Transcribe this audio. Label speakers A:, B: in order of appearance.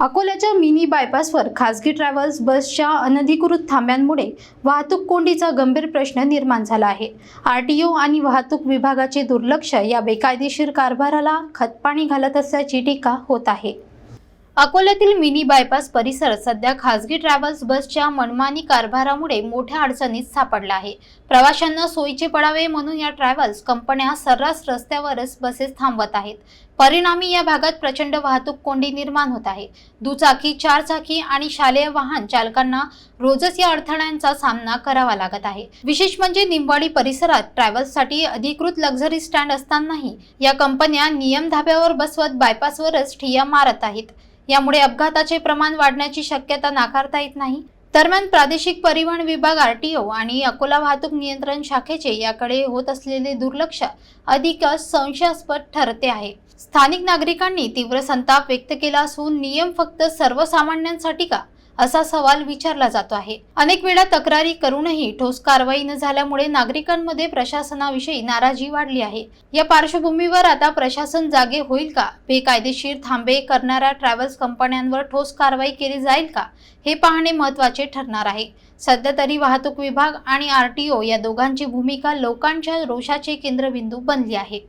A: अकोल्याच्या मिनी बायपासवर खासगी ट्रॅव्हल्स बसच्या अनधिकृत थांब्यांमुळे वाहतूक कोंडीचा गंभीर प्रश्न निर्माण झाला आहे. आर टी ओ आणि वाहतूक विभागाचे दुर्लक्ष या बेकायदेशीर कारभाराला खतपाणी घालत असल्याची टीका होत आहे. अकोल्यातील मिनी बायपास परिसर सध्या खासगी ट्रॅव्हल्स बसच्या मनमानी कारभारामुळे मोठ्या अडचणीत सापडला आहे. प्रवाशांना सोयीचे पडावे म्हणून या ट्रॅव्हल्स कंपन्या सर्रास रस्त्यावरच बसेस थांबवत आहेत. परिणामी या भागात प्रचंड वाहतूक कोंडी निर्माण होत आहे. दुचाकी चारचाकी आणि शालेय वाहन चालकांना रोजच या अडथळ्यांचा सामना करावा लागत आहे. विशेष म्हणजे निंबाडी परिसरात ट्रॅव्हल्ससाठी अधिकृत लक्झरी स्टँड असतानाही या कंपन्या नियम धाब्यावर बसवत बायपासवरच ठिय्या मारत आहेत. यामुळे अपघाताचे प्रमाण वाढण्याची शक्यता नाकारता येत नाही. दरम्यान प्रादेशिक परिवहन विभाग आरटीओ आणि अकोला वाहतूक नियंत्रण शाखेचे याकडे होत असलेले दुर्लक्ष अधिकच संशयास्पद ठरते आहे. स्थानिक नागरिकांनी तीव्र संताप व्यक्त केला असून नियम फक्त सर्वसामान्यांसाठी का? असा सवाल विचारला जातो आहे. अनेक वेळा तक्रारी करूनही ठोस कारवाई न झाल्यामुळे नागरिकांमध्ये प्रशासनाविषयी नाराजी वाढली आहे. या पार्श्वभूमीवर आता प्रशासन जागे होईल का? बेकायदेशीर थांबे करणाऱ्या ट्रॅव्हल्स कंपन्यांवर ठोस कारवाई केली जाईल का? हे पाहणे महत्त्वाचे ठरणार आहे. सध्या तरी वाहतूक विभाग आणि आरटीओ या दोघांची भूमिका लोकांच्या रोषाचे केंद्रबिंदू बनली आहे.